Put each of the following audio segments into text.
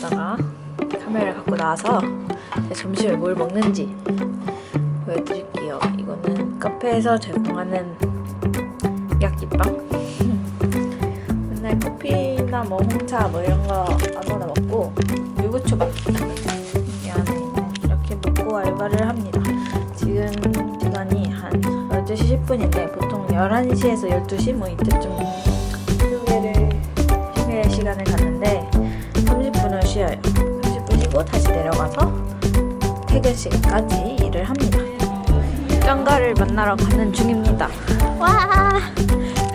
여기다가 카메라를 갖고 나와서 점심에 뭘 먹는지 보여드릴게요. 이거는 카페에서 제공하는 야끼빵. 맨날 커피나 뭐 홍차 뭐 이런 거 아무거나 먹고 안에 있는 이렇게 먹고 알바를 합니다. 지금 시간이 한 12시 10분인데 보통 11시에서 12시 뭐 이때쯤 30분 쉬고 다시 내려가서 퇴근 시간까지 일을 합니다. 짱가를 만나러 가는 중입니다. 와!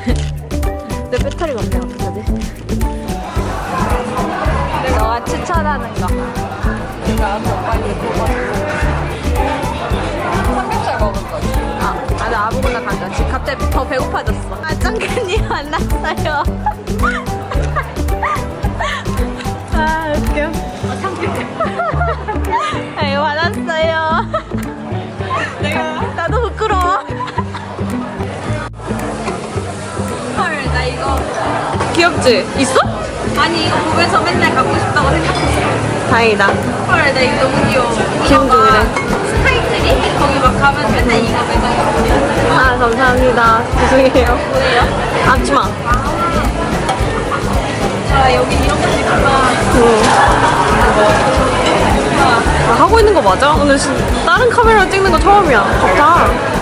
내 배터리가 없네 어떡하지? 너가 추천하는 거. 내가 더 빨리 먹어가지고 삼겹살 먹을 거지. 아, 아, 나 아무거나 간다. 지금 갑자기 더 배고파졌어. 아, 짱가님 만났어요. 귀엽지? 있어? 아니 이거 보면서 맨날 갖고 싶다고 생각했어. 다행이다. 헐, 나 이거 너무 귀여워. 귀염둥이네. 스카이트리 거기 막 가면 맨날 이거 매장 아, 감사합니다. 죄송해요. 뭐예요? 앞치마. 아 여기 이런 거 있구나. 아, 하고 있는 거 맞아? 오늘 진- 다른 카메라 찍는 거 처음이야. 좋다.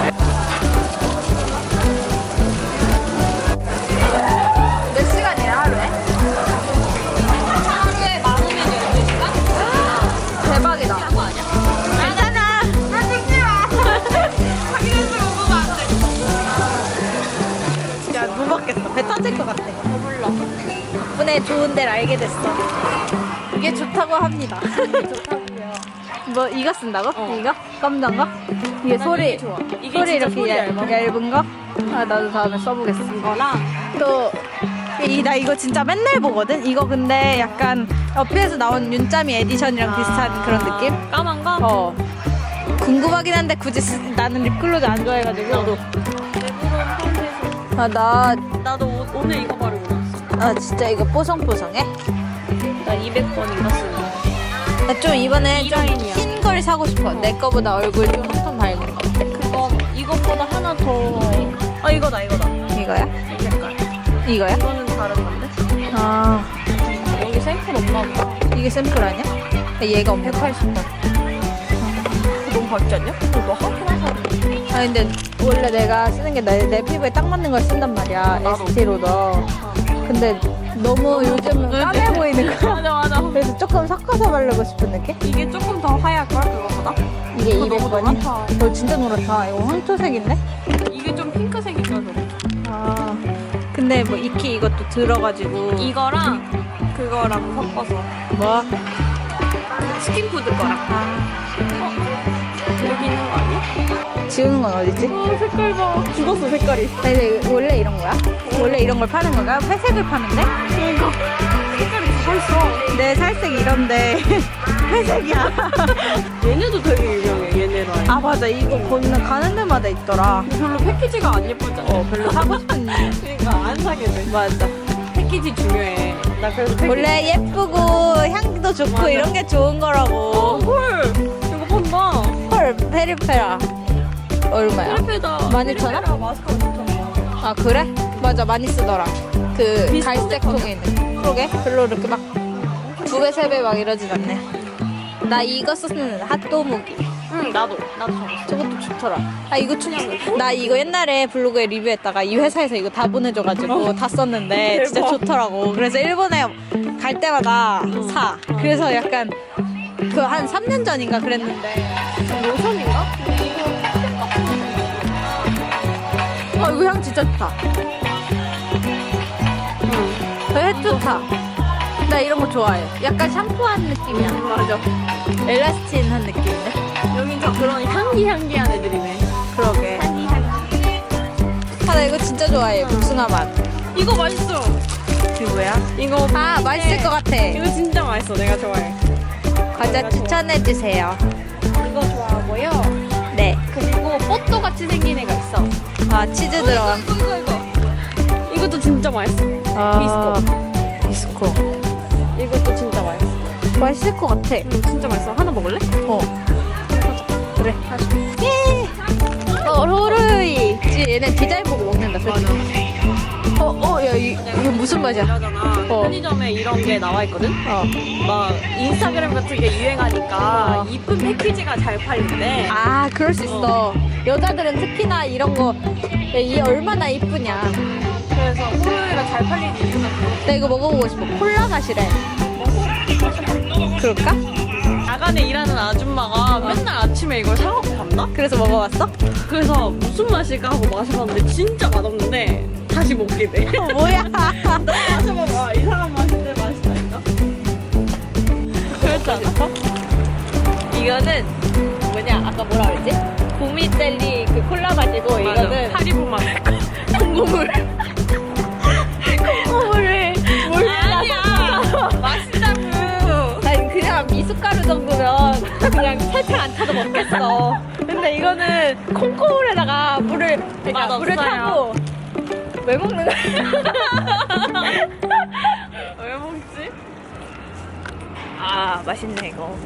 터질 것 같아. 몰라. 덕분에 좋은 데를 알게 됐어. 이게 좋다고 합니다. 좋다고요. 뭐 이거 쓴다고? 어. 이거? 검정 거? 이게 소리 이게 좋아. 이게 소리 진짜 이렇게 소리 얇, 얇아. 얇은 거? 아 나도 다음에 써보겠어. 이거랑 또이나 이거 진짜 맨날 보거든. 이거 근데 약간 어필에서 나온 윤짜미 에디션이랑 비슷한 그런 느낌? 까만 거? 어. 궁금하긴 한데 굳이 쓰, 나는 립글로즈 안 좋아해가지고. 나도. 아, 나, 나도 오, 오늘 이거 바르고 나왔어. 아, 진짜 이거 뽀송뽀송해? 나 200번 이거 쓰는 거. 나좀 이번에 이좀 라인이야. 흰 걸 사고 싶어. 내 거보다 얼굴 좀톤 밝은 거. 그거 이것보다 하나 더. 아 이거다 이거다. 이거야? 이 색깔. 이거야? 이거는 다른 건데? 아, 여기 샘플 없나 보다. 이게 샘플 아니야? 얘가 없네. 180번. 너무 밝지 않냐? 너 하트만 사. 아 근데 원래 내가 쓰는 게내 피부에 딱 맞는 걸 쓴단 말이야. 에스티로더. 근데 너무 요즘 까매 보이는 거야. 맞아 맞아. 그래서 조금 섞어서 바르고 싶은 느낌? 이게 조금 더 하얗걸 그거보다? 이게 그거 너무 200번이? 노랗다. 이거 진짜 노랗다. 이거 황토색인데? 이게 좀 핑크색이니까 그래. 아. 근데 뭐 익히 이것도 들어가지고. 이거랑 그거랑 섞어서 뭐? 스킨푸드 거랑. 어? 여기 있는 거 아니야? 지우는 건 어디지? 어 색깔 봐. 죽었어 색깔이. 근데 원래 이런 거야? 원래 이런 걸 파는 건가? 회색을 파는데? 그러니까 색깔이 죽어있어. 내 살색 이런데 회색이야. 얘네도 되게 유명해 얘네 라인. 아 맞아 이거 보면 가는 데마다 있더라. 별로 패키지가 안 예쁘잖아. 어 별로 사고 싶은 그러니까 안 사게 돼. 맞아. 패키지 중요해. 나 그래서 패키지. 원래 예쁘고 향기도 좋고 맞아. 이런 게 좋은 어, 거라고. 헐. 이거 본다. 헐 페리페라 얼마야? 페리페다. 12,000원? 페리페라 마스크 12,000원. 아 그래? 맞아 많이 쓰더라. 그 갈색 통에 있는. 그러게 별로 이렇게 막두배세 배 막 이러진 않네. 나 이거 쓰는 핫도무기. 응, 나도. 나도. 저것도 좋더라. 아 이거 춥. 나 이거 옛날에 블로그에 리뷰했다가 이 회사에서 이거 다 보내줘가지고 다 썼는데 진짜. 좋더라고. 그래서 일본에 갈 때마다 사. 그래서 약간 그 한 3년 전인가 그랬는데. 로션인가? 아 이거 향 진짜 좋다. 응. 회 좋다. 나 이런 거 좋아해. 약간 샴푸한 느낌이야. 맞아. 엘라스틴한 느낌인데. 여긴 다 그런 향기 향기한 애들이네. 그러게. 아, 나 이거 진짜 좋아해. 복숭아 맛. 이거 맛있어. 이게 뭐야? 이거 아, 맛있을 것 같아. 이거 진짜 맛있어. 내가 좋아해. 과자 추천해 주세요. 이거 좋아하고요. 네. 그리고 뽀또 같이 생긴 애가 있어. 아, 치즈 들어간. 이거 이거 이거. 이것도 진짜 맛있어. 아, 비스코. 이것도 진짜 맛있어. 맛있을 것 같아. 응, 진짜 맛있어. 하나 먹을래? 어. 그래. 예. 어. 지 얘네 디자인 보고 먹는다. 어, 어, 이거 무슨 맛이야? 이러잖아. 어. 편의점에 이런 게 나와 있거든? 어. 막 인스타그램 같은 게 유행하니까 어. 이쁜 패키지가 잘 팔린대. 아, 그럴 수 있어. 여자들은 특히나 이런 거, 야, 이 얼마나 이쁘냐. 그래서 호로이가 잘 팔리는 이유는 나 이거 먹어보고 싶어. 콜라 맛이래. 그럴까? 나간에 일하는 아줌마가 맨날 아침에 이걸 사갖고 간다? 그래서 먹어봤어? 그래서 무슨 맛일까 하고 마셔봤는데 진짜 맛없는데 다시 먹게 돼. 어, 뭐야. 마셔봐봐. 이상한 맛인데 맛있다니까? 그렇지 않아? 이거는 뭐냐 아까 뭐라 그랬지? 구미 젤리 그 콜라 맛이고 이거는 하리보 맛. 콩고물 콩고물을 물 아니야. 맛있다고. 난 그냥 미숫가루 정도면 그냥 살짝 안 타도 먹겠어 근데 이거는 콩고물에다가 물을 그러니까 맛 물을 없어요. 타고 왜 먹는 거야? 왜 먹지? 아 맛있네 이거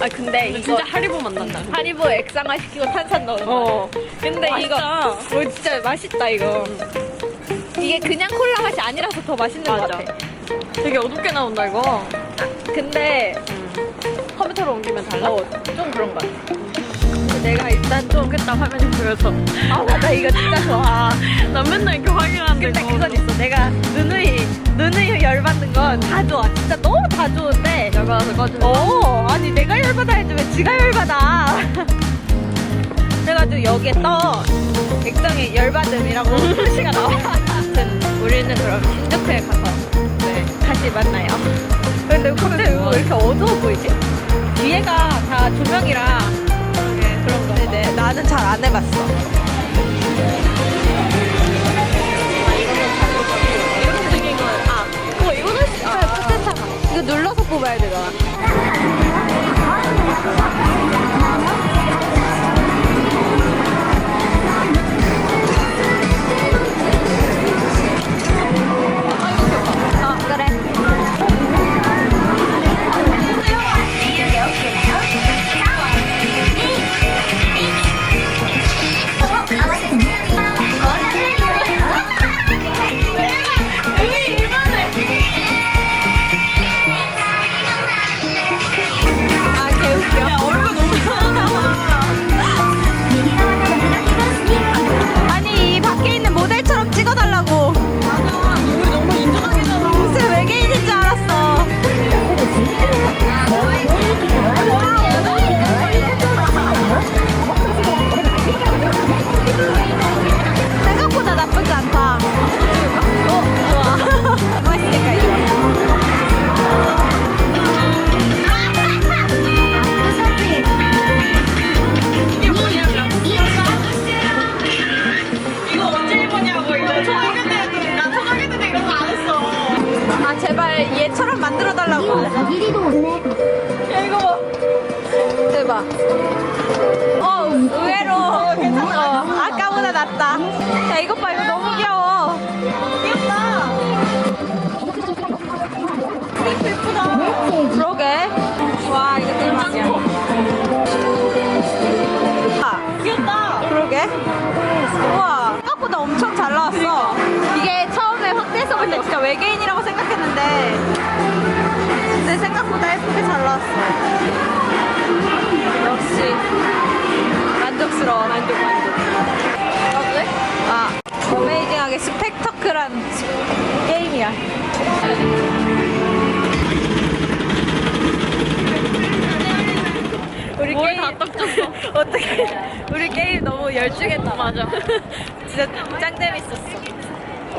아 근데 이거 진짜 하리보 맛 난다. 하리보 액상화 시키고 탄산 넣는 거 어. 근데 이거 맛있다. 어, 진짜 맛있다 이거. 이게 그냥 콜라 맛이 아니라서 더 맛있는 것 맞아. 같아. 되게 어둡게 나온다 이거. 근데 컴퓨터로 옮기면 달라. 어, 좀 그런 것 같아. 내가 일단 좀 그따 화면이 보여서. 아 맞아 이거 진짜 좋아. 난 맨날 이렇게 확인하는데. 근데 그건 있어. 내가 누누이 누누이 열받는 건 다 좋아. 진짜 너무 다 좋은데. 열받아서 꺼주면. 어 아니 내가 열받아 해도 왜 지가 열받아. 그래가지고 여기에 떠 액정에 열받음이라고 표시가 나와. 아무튼 우리는 그럼 신주쿠에 가서 네, 다시 만나요. 근데 근데 왜 이렇게 어두워 보이지? 뒤에가 다 조명이라. 네, 나는 잘 안 해봤어. 이렇게 생긴 건, 아, 어 이거는 진짜 포텐타가. 이거 눌러서 뽑아야 되잖아. 만들어 달라고. 야 이거 봐. 대박. 어 의외로 어, 아까보다 낫다. 야 이것 봐 이거 너무 귀여워. 귀엽다. 예쁘다. 그러게. 와 이거 대박이야. 아, 귀엽다. 그러게. 우와 생각보다 엄청 잘 나왔어. 이게 처음에 확대해서 볼 때 진짜 외계인이라고 생각했는데 근데 생각보다 예쁘게 잘 나왔어. 역시 만족스러워. 만족 만족. 아 어메이징하게 스펙터클한 스- 게임이야. 우리 뭘 게임 다 떡졌어. 어떻게 우리 게임 너무 열중했다. 맞아. 진짜 짱 재밌었어.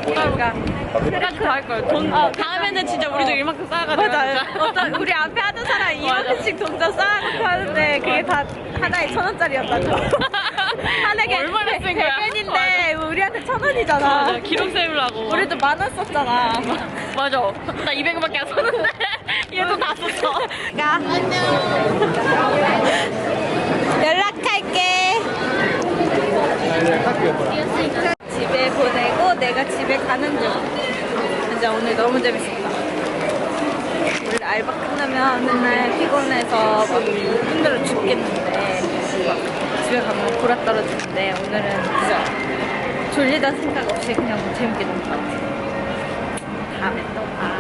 그러니까 크라크 할걸. 돈, 어, 다 음에는 진짜 우리도 이만큼 쌓아가지고. 맞아. 어떤 우리 앞에 하던 사람 이만큼씩 동전 쌓아놓고 하는데 그게 다 하나에 천 원짜리였다고. 하나에 얼마나 쓴 거야? 100엔인데 우리한테 천 원이잖아. 맞아. 기록 세우려고. 우리도 만 원 썼잖아. 맞아. 나 200원밖에 안 썼는데. 얘도 다 썼어. 가. 연락할게. 집에 보내고 내가 집에 가는 중. 진짜 오늘 너무 재밌었다. 원래 알바 끝나면 맨날 피곤해서 막 힘들어 죽겠는데 막 집에 가면 보라 떨어지는데 오늘은 진짜 졸리다 생각 없이 그냥 재밌게 논것 같아요. 다음에 또 봐.